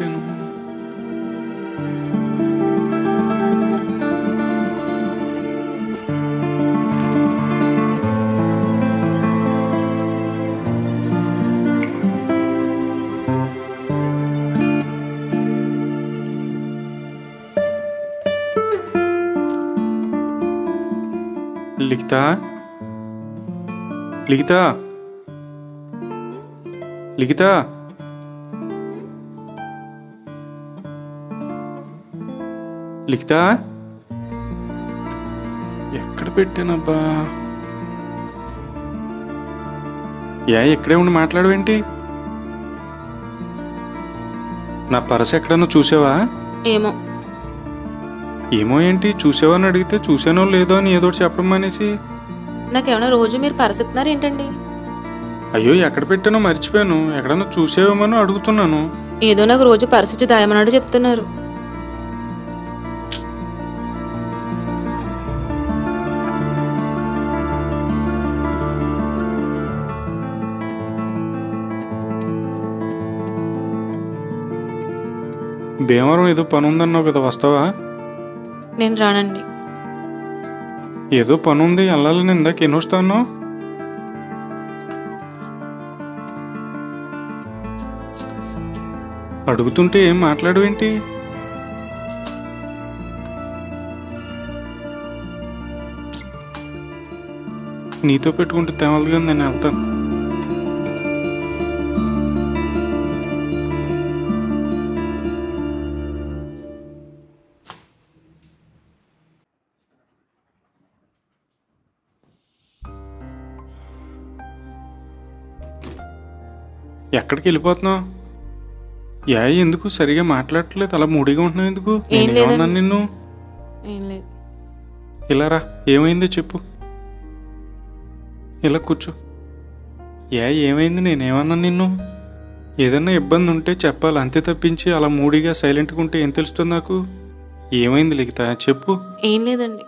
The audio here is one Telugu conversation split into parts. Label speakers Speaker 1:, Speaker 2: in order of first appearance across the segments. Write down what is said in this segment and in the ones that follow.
Speaker 1: ఎక్కడ పెట్టాను లిఖితా లిఖితా లిఖితా లిఖితా? ఎక్కడ పెట్టానబ్బా? ఏ ఎక్కడే ఉండి మాట్లాడవేంటి? నా పరస ఎక్కడన్నా చూసావా?
Speaker 2: ఏమో.
Speaker 1: ఏమో ఏంటి? చూసావా అని అడిగితే చూసానో లేదో అని ఏదో చెప్పడం మానేసి.
Speaker 2: నాకేమైనా రోజు మీరు పరిస్థితున్నారు ఏంటండి
Speaker 1: అయ్యో ఎక్కడ పెట్టానో మర్చిపోయాను. ఎక్కడన్నా చూసేవేమో అడుగుతున్నాను.
Speaker 2: ఏదో నాకు రోజు పరిస్థితి దాయమన్నాడు చెప్తున్నారు.
Speaker 1: భీమవరం ఏదో పని ఉందన్నావు కదా వస్తావా?
Speaker 2: నేను రానండి.
Speaker 1: ఏదో పని ఉంది వెళ్ళాలని ఇందాక ఎన్ని వస్తాను అడుగుతుంటే ఏం మాట్లాడవేంటి? నీతో పెట్టుకుంటే తెమలదు కానీ నేను వెళ్తాను. ఎక్కడికి వెళ్ళిపోతున్నావు? యా ఎందుకు? సరిగా మాట్లాడట్లేదు. అలా మూడిగా ఉంటున్నావు ఎందుకు?
Speaker 2: ఏం
Speaker 1: నేను ఏమన్నాను
Speaker 2: లేదండి.
Speaker 1: నిన్ను?
Speaker 2: ఏం
Speaker 1: ఇలా రా. ఏమైందో చెప్పు. ఇలా కూర్చో. ఏ ఏమైంది? నేనేమన్నాను నిన్ను? ఏదన్నా ఇబ్బంది ఉంటే చెప్పాలి. అంతే తప్పించి అలా మూడిగా సైలెంట్గా ఉంటే ఏం తెలుస్తుంది నాకు? ఏమైంది లిఖిత? చెప్పు.
Speaker 2: ఏం లేదండి.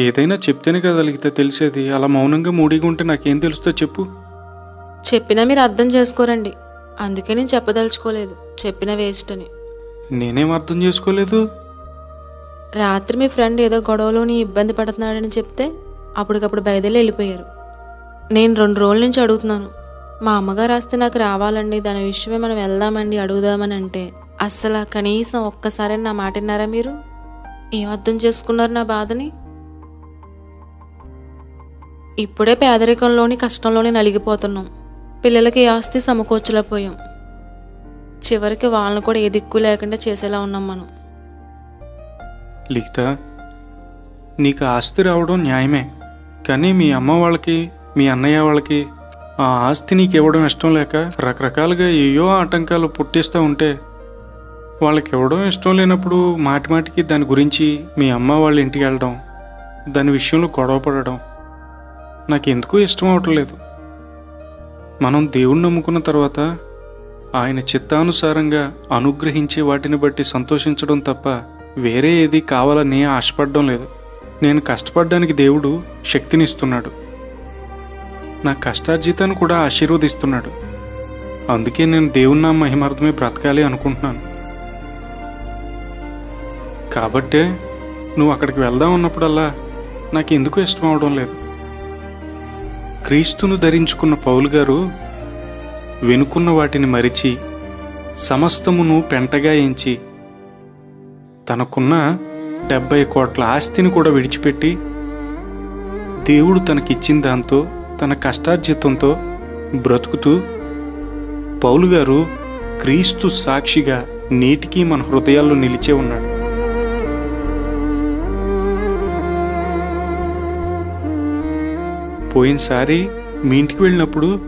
Speaker 1: ఏదైనా చెప్తేనే కదా లిఖిత తెలిసేది. అలా మౌనంగా మూడిగా ఉంటే నాకేం తెలుస్తో చెప్పు.
Speaker 2: చెప్పినా మీరు అర్థం చేసుకోరండి. అందుకే నేను చెప్పదలుచుకోలేదు. చెప్పిన వేస్ట్ అని.
Speaker 1: నేనేం అర్థం చేసుకోలేదు?
Speaker 2: రాత్రి మీ ఫ్రెండ్ ఏదో గొడవలోని ఇబ్బంది పడుతున్నాడని చెప్తే అప్పటికప్పుడు బయదెళ్ళి వెళ్ళిపోయారు. నేను రెండు రోజుల నుంచి అడుగుతున్నాను. మా అమ్మగారు వస్తే నాకు రావాలండి. దాని విషయమే మనం వెళ్దామండి అడుగుదామని అంటే అస్సలు కనీసం ఒక్కసారి నా మాట విన్నారా మీరు? ఏం అర్థం చేసుకున్నారు నా బాధని? ఇప్పుడే పేదరికంలోని కష్టంలోని నలిగిపోతున్నాం. పిల్లలకి ఏ ఆస్తి సమకూర్చలేకపోయాం చివరికి వాళ్ళని కూడా ఏ దిక్కు లేకుండా చేసేలా ఉన్నాం మనం.
Speaker 1: లిఖిత నీకు ఆస్తి రావడం న్యాయమే కానీ మీ అమ్మ వాళ్ళకి మీ అన్నయ్య వాళ్ళకి ఆ ఆస్తి నీకు ఇవ్వడం ఇష్టం లేక రకరకాలుగా ఏయో ఆటంకాలు పుట్టిస్తూ ఉంటే వాళ్ళకి ఇవ్వడం ఇష్టం లేనప్పుడు మాటిమాటికి దాని గురించి మీ అమ్మ వాళ్ళ ఇంటికి వెళ్ళడం దాని విషయంలో గొడవ పడడం నాకు ఎందుకు ఇష్టం అవట్లేదు మనం దేవుణ్ణి నమ్ముకున్న తర్వాత ఆయన చిత్తానుసారంగా అనుగ్రహించే వాటిని బట్టి సంతోషించడం తప్ప వేరే ఏది కావాలని ఆశపడడం లేదు. నేను కష్టపడడానికి దేవుడు శక్తినిస్తున్నాడు. నా కష్టార్జితాన్ని కూడా ఆశీర్వదిస్తున్నాడు. అందుకే నేను దేవుని నా మహిమార్థమే బ్రతకాలి అనుకుంటున్నాను. కాబట్టే నువ్వు అక్కడికి వెళ్దాం ఉన్నప్పుడల్లా నాకు ఎందుకు ఇష్టం అవడం లేదు. క్రీస్తును ధరించుకున్న పౌలు గారు వెనుకున్న వాటిని మరిచి సమస్తమును పెంటగా ఎంచి తనకున్న డెబ్బై కోట్ల ఆస్తిని కూడా విడిచిపెట్టి దేవుడు తనకిచ్చిన దాంతో తన కష్టార్జితంతో బ్రతుకుతూ పౌలు గారు క్రీస్తు సాక్షిగా నేటికి మన హృదయాల్లో నిలిచే ఉన్నాడు. పోయినసారి మీ ఇంటికి వెళ్ళినప్పుడు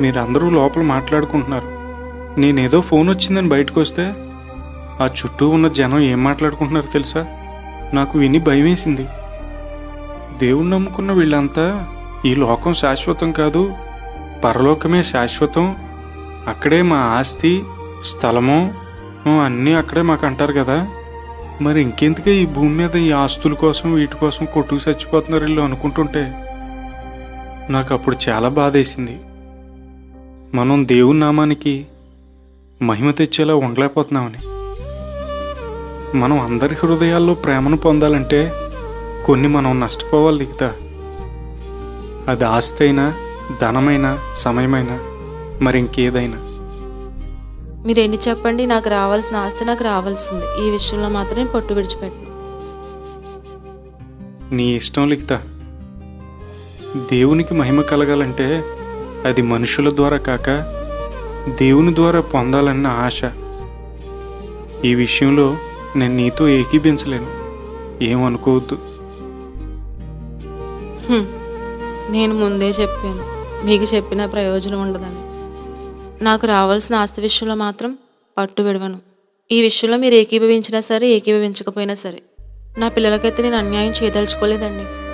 Speaker 1: మీరందరూ లోపల మాట్లాడుకుంటున్నారు. నేనేదో ఫోన్ వచ్చిందని బయటకు వస్తే ఆ చుట్టూ ఉన్న జనం ఏం మాట్లాడుకుంటున్నారో తెలుసా? నాకు విని భయమేసింది. దేవుణ్ణి నమ్ముకున్న వీళ్ళంతా ఈ లోకం శాశ్వతం కాదు పరలోకమే శాశ్వతం. అక్కడే మా ఆస్తి స్థలము అన్నీ అక్కడే మాకు అంటారు కదా. మరి ఇంకెందుకే ఈ భూమి మీద ఈ ఆస్తుల కోసం వీటి కోసం కొట్టుకు చచ్చిపోతున్నారు వీళ్ళు అనుకుంటుంటే? నాకు అప్పుడు చాలా బాధేసింది. మనం దేవుని నామానికి మహిమ తెచ్చేలా ఉండలేకపోతున్నామని. మనం అందరి హృదయాల్లో ప్రేమను పొందాలంటే కొన్ని మనం నష్టపోవాలి లిఖిత అది ఆస్తి అయినా ధనమైనా సమయమైనా మరి ఇంకేదైనా.
Speaker 2: మీరు ఎన్ని చెప్పండి నాకు రావాల్సిన ఆస్తి నాకు రావాల్సింది. ఈ విషయంలో మాత్రం నేను పట్టు విడిచిపెట్టను.
Speaker 1: నీ ఇష్టం లిఖిత దేవునికి మహిమ కలగాలంటే అది మనుషుల ద్వారా కాక దేవుని ద్వారా పొందాలన్న ఆశ. ఈ విషయంలో నేను నీతో ఏకీభించలేను. ఏమనుకోవద్దు.
Speaker 2: నేను ముందే చెప్పాను. మీకు చెప్పిన ప్రయోజనం ఉండదని. నాకు రావాల్సిన ఆస్తి విషయంలో మాత్రం పట్టు విడవను. ఈ విషయంలో మీరు ఏకీభవించినా సరే ఏకీభవించకపోయినా సరే నా పిల్లలకైతే నేను అన్యాయం చేయదలుచుకోలేదండి.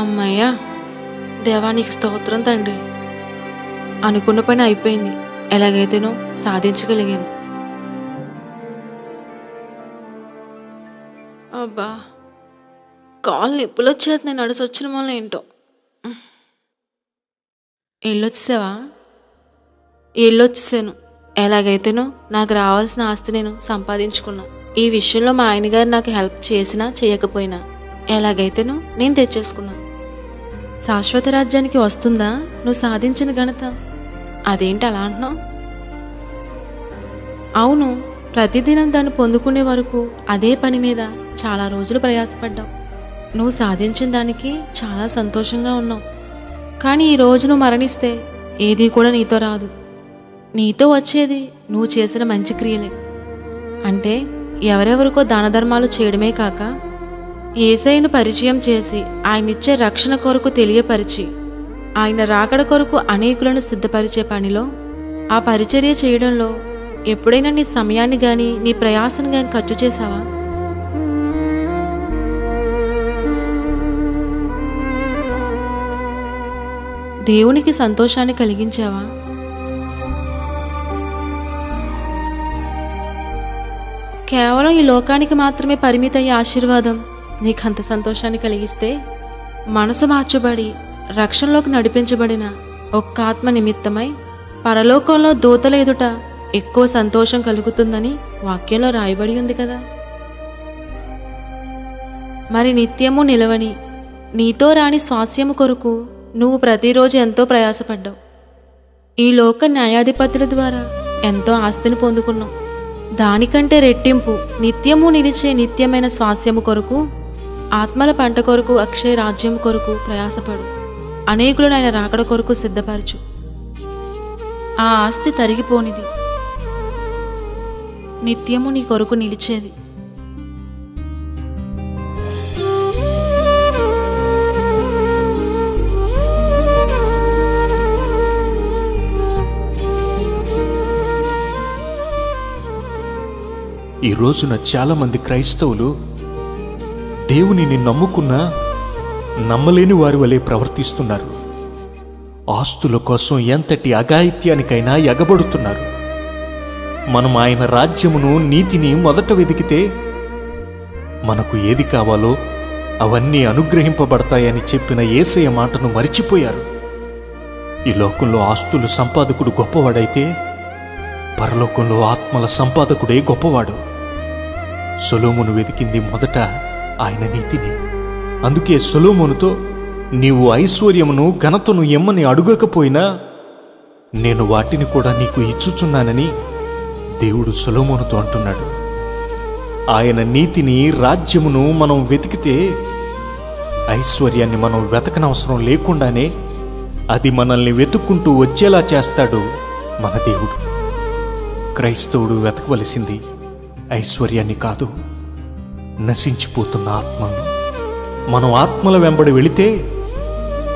Speaker 2: అమ్మయ్యా దేవానికి స్తోత్రం తండ్రి. అనుకున్న పని అయిపోయింది. ఎలాగైతేనో సాధించగలిగాను. అబ్బా కాళ్ళు నిప్పులు వచ్చేది నేను నడిచి వల్ల ఏంటో. వెళ్ళొచ్చేసావా వెళ్ళొచ్చేసాను ఎలాగైతేనో నాకు రావాల్సిన ఆస్తి నేను సంపాదించుకున్నా. ఈ విషయంలో మా ఆయన గారు నాకు హెల్ప్ చేసినా చేయకపోయినా ఎలాగైతేనో నేను తెచ్చేసుకున్నాను శాశ్వత రాజ్యానికి వస్తుందా? నువ్వు సాధించిన ఘనత. అదేంటి అలా అంటున్నావు? అవును ప్రతిదినం దాన్ని పొందుకునే వరకు అదే పని మీద చాలా రోజులు ప్రయాసపడ్డావు. నువ్వు సాధించిన దానికి చాలా సంతోషంగా ఉన్నావు. కానీ ఈ రోజు నువ్వు మరణిస్తే ఏది కూడా నీతో రాదు. నీతో వచ్చేది నువ్వు చేసిన మంచి క్రియలే. అంటే ఎవరెవరికో దాన ధర్మాలు చేయడమే కాక ఏసైను పరిచయం చేసి ఆయనిచ్చే రక్షణ కొరకు తెలియపరిచి ఆయన రాకడ కొరకు అనేకులను సిద్ధపరిచే పనిలో ఆ పరిచర్య చేయడంలో ఎప్పుడైనా నీ సమయాన్ని గాని నీ ప్రయాసను గాని ఖర్చు చేశావా? దేవునికి సంతోషాన్ని కలిగించావా? కేవలం ఈ లోకానికి మాత్రమే పరిమితయ్యే ఆశీర్వాదం నీకంత సంతోషాన్ని కలిగిస్తే మనసు మార్చబడి రక్షణలోకి నడిపించబడిన ఒక్క ఆత్మ నిమిత్తమై పరలోకంలో దూతల ఎదుట ఎక్కువ సంతోషం కలుగుతుందని వాక్యంలో రాయబడి ఉంది కదా. మరి నిత్యము నిలవని నీతో రాని స్వాస్యము కొరకు నువ్వు ప్రతిరోజు ఎంతో ప్రయాసపడ్డావు. ఈ లోక న్యాయాధిపతుల ద్వారా ఎంతో ఆస్తిని పొందుకున్నావు. దానికంటే రెట్టింపు నిత్యము నిలిచే నిత్యమైన స్వాస్యము కొరకు ఆత్మల పంట కొరకు అక్షయ రాజ్యం కొరకు ప్రయాసపడు. అనేకులను ఆయన రాకడ కొరకు సిద్ధపరచు. ఆ ఆస్తి తరిగిపోనిది. నిత్యము నీ కొరకు నిలిచేది.
Speaker 3: ఈ రోజున చాలామంది క్రైస్తవులు దేవునిని నమ్ముకున్న నమ్మలేని వారి వలె ప్రవర్తిస్తున్నారు. ఆస్తుల కోసం ఎంతటి అఘాయిత్యానికైనా ఎగబడుతున్నారు. మనం ఆయన రాజ్యమును నీతిని మొదట వెదికితే మనకు ఏది కావాలో అవన్నీ అనుగ్రహింపబడతాయని చెప్పిన ఏసయ మాటను మరిచిపోయారు. ఈ లోకంలో ఆస్తులు సంపాదకుడు గొప్పవాడైతే పరలోకంలో ఆత్మల సంపాదకుడే గొప్పవాడు. సొలోమును వెతికింది మొదట ఆయన నీతిని. అందుకే సొలోమోనుతో నీవు ఐశ్వర్యమును ఘనతను ఎమ్మని అడుగకపోయినా నేను వాటిని కూడా నీకు ఇచ్చుచున్నానని దేవుడు సొలోమోనుతో అంటున్నాడు. ఆయన నీతిని రాజ్యమును మనం వెతికితే ఐశ్వర్యాన్ని మనం వెతకనవసరం లేకుండానే అది మనల్ని వెతుక్కుంటూ వచ్చేలా చేస్తాడు మన దేవుడు. క్రైస్తవుడు వెతకవలసింది ఐశ్వర్యాన్ని కాదు. నశించిపోతున్న ఆత్మను మనం ఆత్మల వెంబడి వెళితే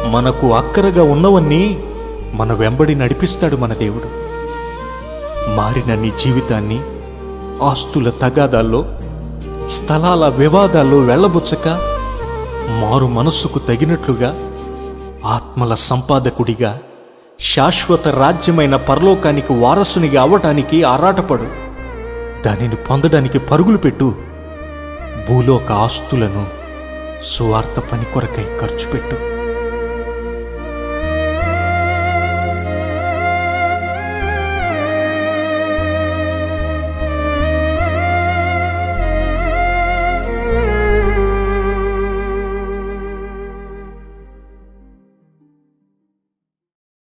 Speaker 3: మనకు అక్కరగా ఉన్నవన్నీ మన వెంబడి నడిపిస్తాడు మన దేవుడు. మారిన నీ జీవితాన్ని ఆస్తుల తగాదాల్లో స్థలాల వివాదాల్లో వెళ్ళబుచ్చక మారు మనస్సుకు తగినట్లుగా ఆత్మల సంపాదకుడిగా శాశ్వత రాజ్యమైన పరలోకానికి వారసునిగా అవ్వటానికి ఆరాటపడు. దానిని పొందడానికి పరుగులు పెట్టు. భూలోక ఆస్తులను సువార్త పని కొరకై ఖర్చు పెట్టు